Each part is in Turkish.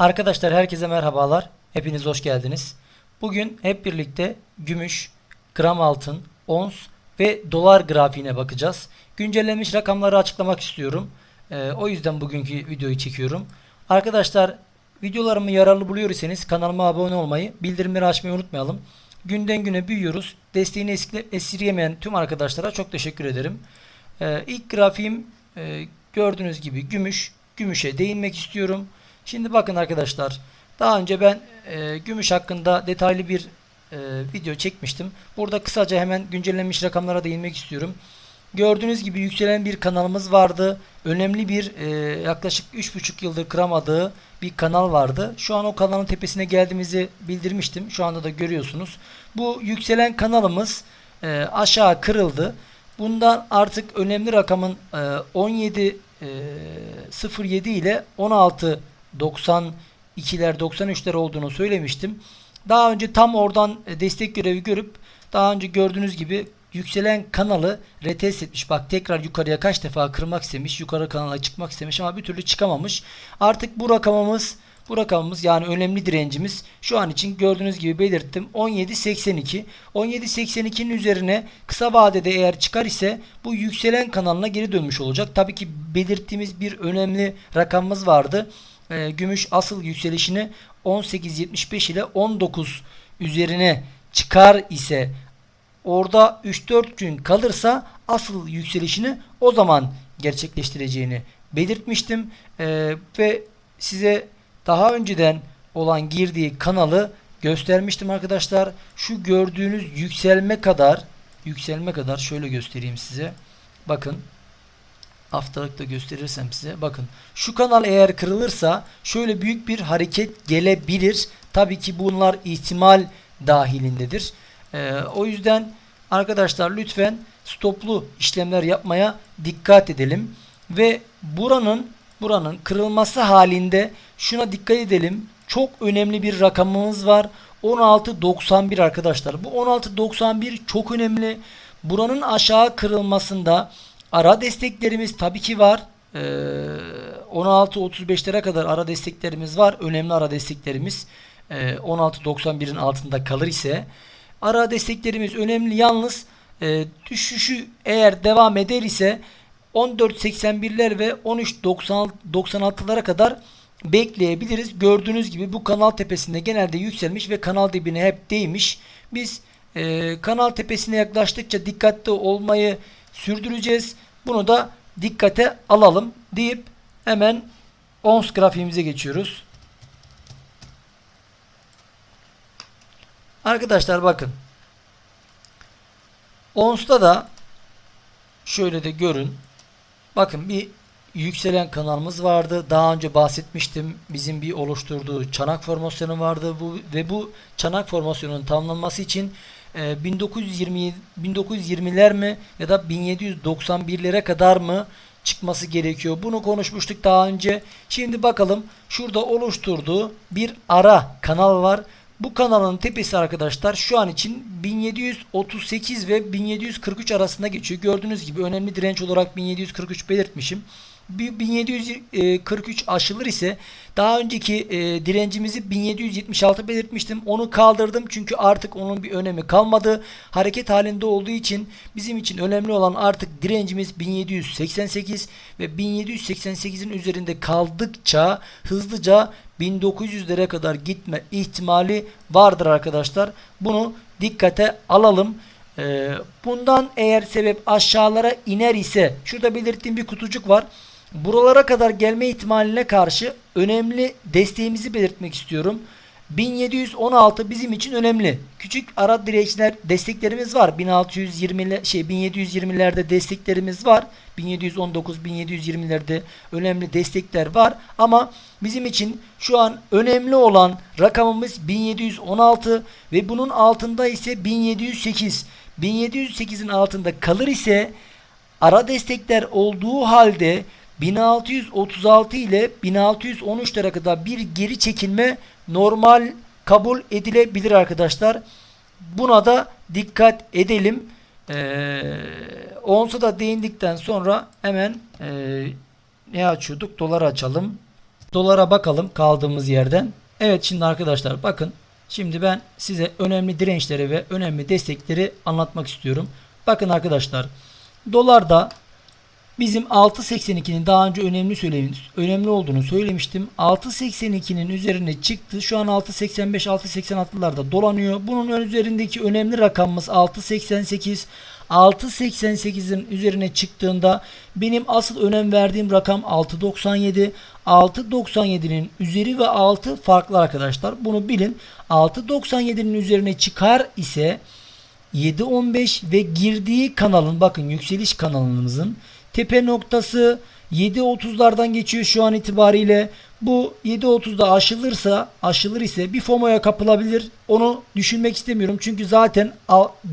Arkadaşlar herkese merhabalar. Hepiniz hoş geldiniz. Bugün hep birlikte gümüş, gram altın, ons ve dolar grafiğine bakacağız. Güncellenmiş rakamları açıklamak istiyorum. Ee, o yüzden bugünkü videoyu çekiyorum. Arkadaşlar videolarımı yararlı buluyorsanız kanalıma abone olmayı, bildirimleri açmayı unutmayalım. Günden güne büyüyoruz. Desteğini esirgemeyen tüm arkadaşlara çok teşekkür ederim. Ee, ilk grafiğim e, gördüğünüz gibi gümüş. Gümüşe değinmek istiyorum. Şimdi bakın arkadaşlar. Daha önce ben e, gümüş hakkında detaylı bir e, video çekmiştim. Burada kısaca hemen güncellenmiş rakamlara değinmek istiyorum. Gördüğünüz gibi yükselen bir kanalımız vardı. Önemli bir e, yaklaşık 3,5 yıldır kıramadığı bir kanal vardı. Şu an o kanalın tepesine geldiğimizi bildirmiştim. Şu anda da görüyorsunuz. Bu yükselen kanalımız e, aşağı kırıldı. Bundan artık önemli rakamın e, 17 e, 07 ile 16 92'ler 93'ler olduğunu söylemiştim. Daha önce tam oradan e, destek görevi görüp daha önce gördüğünüz gibi yükselen kanalı retest etmiş. Bak tekrar yukarıya kaç defa kırmak istemiş. Yukarı kanala çıkmak istemiş ama bir türlü çıkamamış. Artık bu rakamımız bu rakamımız yani önemli direncimiz şu an için gördüğünüz gibi belirttim 17.82. 17.82'nin üzerine kısa vadede eğer çıkar ise bu yükselen kanalına geri dönmüş olacak. Tabii ki belirttiğimiz bir önemli rakamımız vardı. Ee, gümüş asıl yükselişini 18.75 ile 19 üzerine çıkar ise orada 3-4 gün kalırsa asıl yükselişini o zaman gerçekleştireceğini belirtmiştim. Ee, ve size daha önceden olan girdiği kanalı göstermiştim arkadaşlar. Şu gördüğünüz yükselme kadar yükselme kadar şöyle göstereyim size. Bakın haftalıkta gösterirsem size bakın şu kanal eğer kırılırsa şöyle büyük bir hareket gelebilir. Tabii ki bunlar ihtimal dahilindedir. Ee, o yüzden arkadaşlar lütfen stoplu işlemler yapmaya dikkat edelim ve buranın buranın kırılması halinde şuna dikkat edelim. Çok önemli bir rakamımız var. 16.91 arkadaşlar. Bu 16.91 çok önemli. Buranın aşağı kırılmasında ara desteklerimiz tabii ki var. Ee, 16.35'lere kadar ara desteklerimiz var. Önemli ara desteklerimiz. Ee, 16.91'in altında kalır ise ara desteklerimiz önemli. Yalnız e, düşüşü eğer devam eder ise 14.81'ler ve 13.96'lara kadar bekleyebiliriz. Gördüğünüz gibi bu kanal tepesinde genelde yükselmiş ve kanal dibine hep değmiş. Biz e, kanal tepesine yaklaştıkça dikkatli olmayı sürdüreceğiz. Bunu da dikkate alalım deyip hemen ons grafiğimize geçiyoruz. Arkadaşlar bakın. Ons'ta da şöyle de görün. Bakın bir yükselen kanalımız vardı. Daha önce bahsetmiştim. Bizim bir oluşturduğu çanak formasyonu vardı. Bu ve bu çanak formasyonunun tamamlanması için e, 1920 1920'ler mi ya da 1791'lere kadar mı çıkması gerekiyor? Bunu konuşmuştuk daha önce. Şimdi bakalım şurada oluşturduğu bir ara kanal var. Bu kanalın tepesi arkadaşlar şu an için 1738 ve 1743 arasında geçiyor. Gördüğünüz gibi önemli direnç olarak 1743 belirtmişim. Bir 1743 aşılır ise daha önceki e, direncimizi 1776 belirtmiştim. Onu kaldırdım çünkü artık onun bir önemi kalmadı. Hareket halinde olduğu için bizim için önemli olan artık direncimiz 1788 ve 1788'in üzerinde kaldıkça hızlıca 1900'lere kadar gitme ihtimali vardır arkadaşlar. Bunu dikkate alalım. Ee, bundan eğer sebep aşağılara iner ise şurada belirttiğim bir kutucuk var. Buralara kadar gelme ihtimaline karşı önemli desteğimizi belirtmek istiyorum. 1716 bizim için önemli. Küçük ara dirençler desteklerimiz var. 1620 şey 1720'lerde desteklerimiz var. 1719 1720'lerde önemli destekler var ama bizim için şu an önemli olan rakamımız 1716 ve bunun altında ise 1708. 1708'in altında kalır ise ara destekler olduğu halde 1636 ile 1613'lere kadar bir geri çekilme normal kabul edilebilir arkadaşlar. Buna da dikkat edelim. Ee, da değindikten sonra hemen e, ne açıyorduk? Dolar açalım. dolara bakalım kaldığımız yerden. Evet şimdi arkadaşlar bakın. Şimdi ben size önemli dirençleri ve önemli destekleri anlatmak istiyorum. Bakın arkadaşlar. Dolarda bizim 6.82'nin daha önce önemli söylemiş, önemli olduğunu söylemiştim. 6.82'nin üzerine çıktı. Şu an 6.85 6.86'larda dolanıyor. Bunun üzerindeki önemli rakamımız 6.88. 6.88'in üzerine çıktığında benim asıl önem verdiğim rakam 6.97. 6.97'nin üzeri ve altı farklı arkadaşlar. Bunu bilin. 6.97'nin üzerine çıkar ise 7.15 ve girdiği kanalın bakın yükseliş kanalımızın tepe noktası 7.30'lardan geçiyor şu an itibariyle. Bu 7.30'da aşılırsa aşılır ise bir FOMO'ya kapılabilir. Onu düşünmek istemiyorum. Çünkü zaten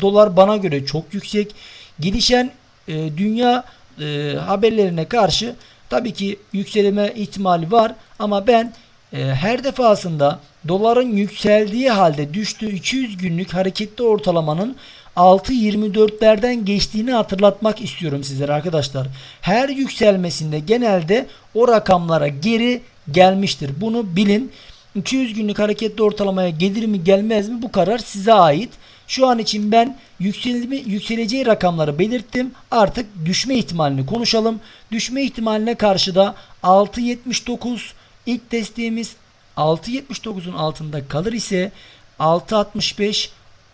dolar bana göre çok yüksek. Gelişen e, dünya e, haberlerine karşı tabii ki yükselme ihtimali var ama ben e, her defasında doların yükseldiği halde düştüğü 200 günlük hareketli ortalamanın 6.24'lerden geçtiğini hatırlatmak istiyorum sizlere arkadaşlar. Her yükselmesinde genelde o rakamlara geri gelmiştir. Bunu bilin. 200 günlük hareketli ortalamaya gelir mi gelmez mi bu karar size ait. Şu an için ben yükselme, yükseleceği rakamları belirttim. Artık düşme ihtimalini konuşalım. Düşme ihtimaline karşı da 6.79 ilk desteğimiz 6.79'un altında kalır ise 6.65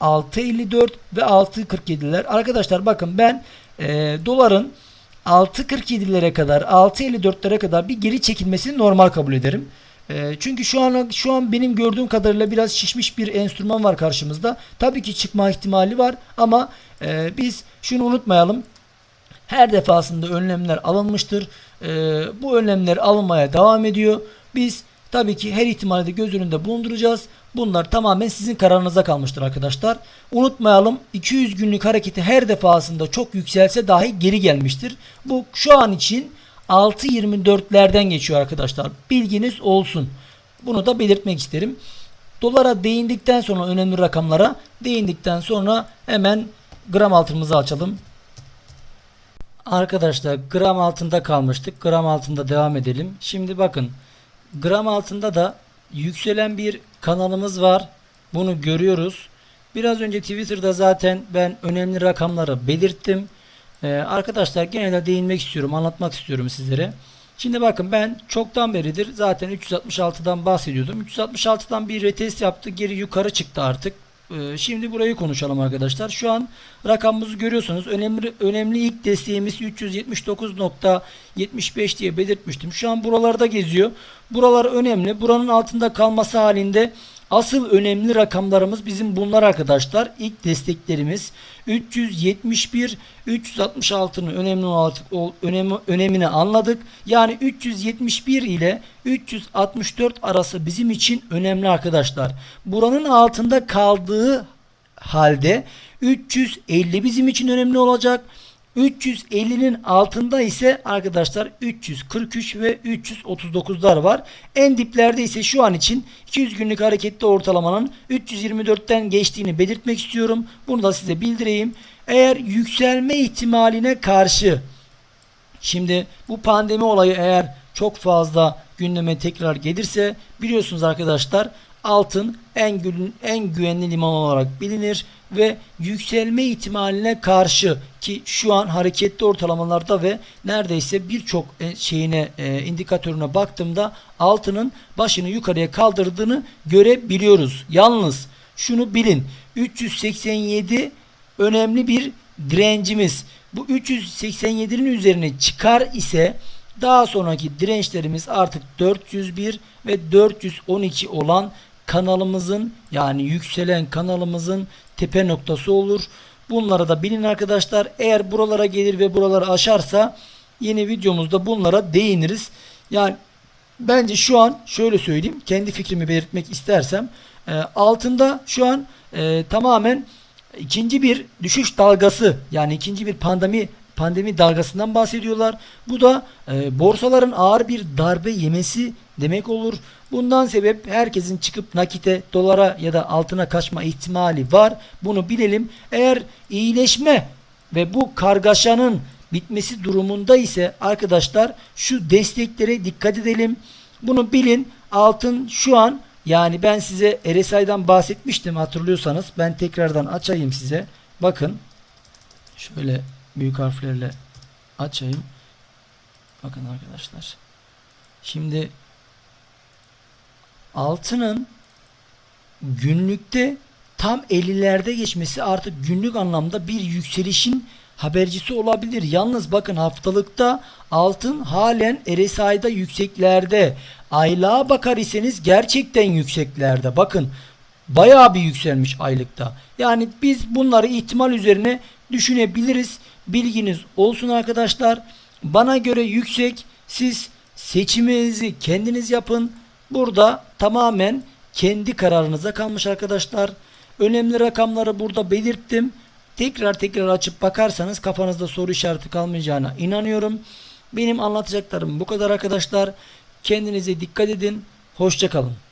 6.54 ve 6.47'ler. Arkadaşlar bakın ben e, doların 6.47'lere kadar 6.54'lere kadar bir geri çekilmesini normal kabul ederim. E, çünkü şu an şu an benim gördüğüm kadarıyla biraz şişmiş bir enstrüman var karşımızda. Tabii ki çıkma ihtimali var ama e, biz şunu unutmayalım. Her defasında önlemler alınmıştır. E, bu önlemler alınmaya devam ediyor. Biz tabii ki her ihtimali de göz önünde bulunduracağız. Bunlar tamamen sizin kararınıza kalmıştır arkadaşlar. Unutmayalım 200 günlük hareketi her defasında çok yükselse dahi geri gelmiştir. Bu şu an için 6.24'lerden geçiyor arkadaşlar. Bilginiz olsun. Bunu da belirtmek isterim. Dolara değindikten sonra önemli rakamlara değindikten sonra hemen gram altımızı açalım. Arkadaşlar gram altında kalmıştık. Gram altında devam edelim. Şimdi bakın gram altında da yükselen bir kanalımız var. Bunu görüyoruz. Biraz önce Twitter'da zaten ben önemli rakamları belirttim. Ee, arkadaşlar genelde değinmek istiyorum, anlatmak istiyorum sizlere. Şimdi bakın ben çoktan beridir zaten 366'dan bahsediyordum. 366'dan bir retest yaptı, geri yukarı çıktı artık. Ee, şimdi burayı konuşalım arkadaşlar. Şu an rakamımızı görüyorsunuz. Önemli önemli ilk desteğimiz 379.75 diye belirtmiştim. Şu an buralarda geziyor. Buralar önemli. Buranın altında kalması halinde asıl önemli rakamlarımız bizim bunlar arkadaşlar. İlk desteklerimiz 371 366'nın önemli önemi, önemini anladık. Yani 371 ile 364 arası bizim için önemli arkadaşlar. Buranın altında kaldığı halde 350 bizim için önemli olacak. 350'nin altında ise arkadaşlar 343 ve 339'lar var. En diplerde ise şu an için 200 günlük hareketli ortalamanın 324'ten geçtiğini belirtmek istiyorum. Bunu da size bildireyim. Eğer yükselme ihtimaline karşı şimdi bu pandemi olayı eğer çok fazla gündeme tekrar gelirse biliyorsunuz arkadaşlar altın en en güvenli liman olarak bilinir ve yükselme ihtimaline karşı ki şu an hareketli ortalamalarda ve neredeyse birçok e, şeyine e, indikatörüne baktığımda altının başını yukarıya kaldırdığını görebiliyoruz. Yalnız şunu bilin 387 önemli bir direncimiz. Bu 387'nin üzerine çıkar ise daha sonraki dirençlerimiz artık 401 ve 412 olan kanalımızın yani yükselen kanalımızın tepe noktası olur. Bunları da bilin arkadaşlar. Eğer buralara gelir ve buraları aşarsa yeni videomuzda bunlara değiniriz. Yani bence şu an şöyle söyleyeyim. Kendi fikrimi belirtmek istersem e, altında şu an e, tamamen ikinci bir düşüş dalgası yani ikinci bir pandemi pandemi dalgasından bahsediyorlar. Bu da e, borsaların ağır bir darbe yemesi demek olur. Bundan sebep herkesin çıkıp nakite, dolara ya da altına kaçma ihtimali var. Bunu bilelim. Eğer iyileşme ve bu kargaşanın bitmesi durumunda ise arkadaşlar şu desteklere dikkat edelim. Bunu bilin. Altın şu an yani ben size RSI'dan bahsetmiştim hatırlıyorsanız. Ben tekrardan açayım size. Bakın. Şöyle büyük harflerle açayım. Bakın arkadaşlar. Şimdi altının günlükte tam 50'lerde geçmesi artık günlük anlamda bir yükselişin habercisi olabilir. Yalnız bakın haftalıkta altın halen RSI'da yükseklerde. Aylığa bakar iseniz gerçekten yükseklerde. Bakın bayağı bir yükselmiş aylıkta. Yani biz bunları ihtimal üzerine düşünebiliriz. Bilginiz olsun arkadaşlar. Bana göre yüksek. Siz seçiminizi kendiniz yapın. Burada tamamen kendi kararınıza kalmış arkadaşlar. Önemli rakamları burada belirttim. Tekrar tekrar açıp bakarsanız kafanızda soru işareti kalmayacağına inanıyorum. Benim anlatacaklarım bu kadar arkadaşlar. Kendinize dikkat edin. Hoşçakalın.